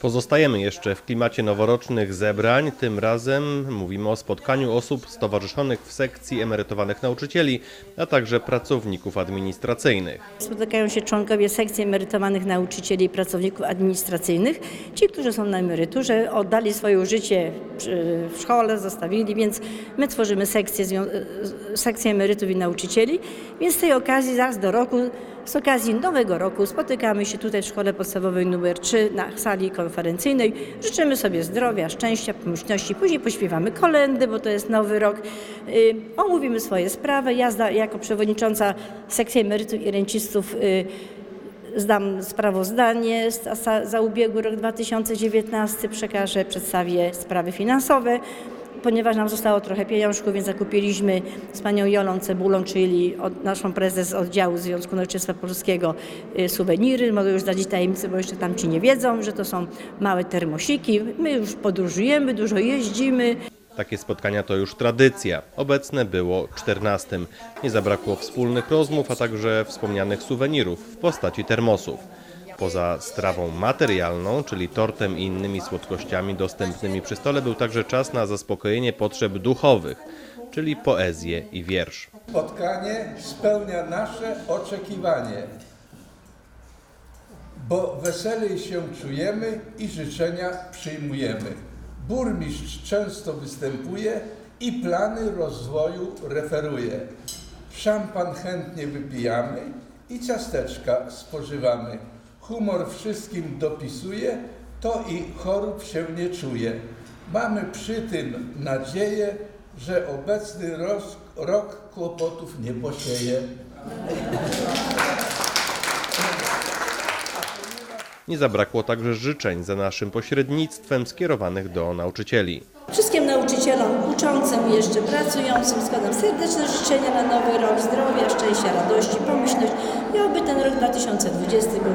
Pozostajemy jeszcze w klimacie noworocznych zebrań. Tym razem mówimy o spotkaniu osób stowarzyszonych w sekcji emerytowanych nauczycieli, a także pracowników administracyjnych. Spotykają się członkowie sekcji emerytowanych nauczycieli i pracowników administracyjnych. Ci, którzy są na emeryturze, oddali swoje życie w szkole, zostawili, więc my tworzymy sekcję, e, sekcję emerytów i nauczycieli. Więc z tej okazji raz do roku, z okazji nowego roku spotykamy się tutaj w Szkole Podstawowej nr 3 na sali konferencyjnej. Życzymy sobie zdrowia, szczęścia, pomyślności. Później pośpiewamy kolendy, bo to jest nowy rok. Y, Omówimy swoje sprawy. Ja zda- jako przewodnicząca sekcji emerytów i rencistów y, zdam sprawozdanie za, za- ubiegły rok 2019, przekażę, przedstawię sprawy finansowe. Ponieważ nam zostało trochę pieniążków, więc zakupiliśmy z panią Jolą Cebulą, czyli od, naszą prezes oddziału Związku Nauczycielstwa Polskiego, y, suweniry. Mogę już zdradzić tajemnicę, bo jeszcze tamci nie wiedzą, że to są małe termosiki. My już podróżujemy, dużo jeździmy. Takie spotkania to już tradycja. Obecne było 14. Nie zabrakło wspólnych rozmów, a także wspomnianych suwenirów w postaci termosów. Poza strawą materialną, czyli tortem i innymi słodkościami dostępnymi przy stole, był także czas na zaspokojenie potrzeb duchowych, czyli poezję i wiersz. Spotkanie spełnia nasze oczekiwanie, bo weselej się czujemy i życzenia przyjmujemy. Burmistrz często występuje i plany rozwoju referuje. Szampan chętnie wypijamy i ciasteczka spożywamy. Humor wszystkim dopisuje, to i chorób się nie czuje. Mamy przy tym nadzieję, że obecny rok, rok kłopotów nie posieje. Nie zabrakło także życzeń za naszym pośrednictwem skierowanych do nauczycieli. Wszystkim nauczycielom uczącym i jeszcze pracującym składam serdeczne życzenia na nowy rok zdrowia, szczęścia, radości, pomyślność i oby ten rok 2020 był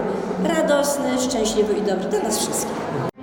radosny, szczęśliwy i dobry dla nas wszystkich.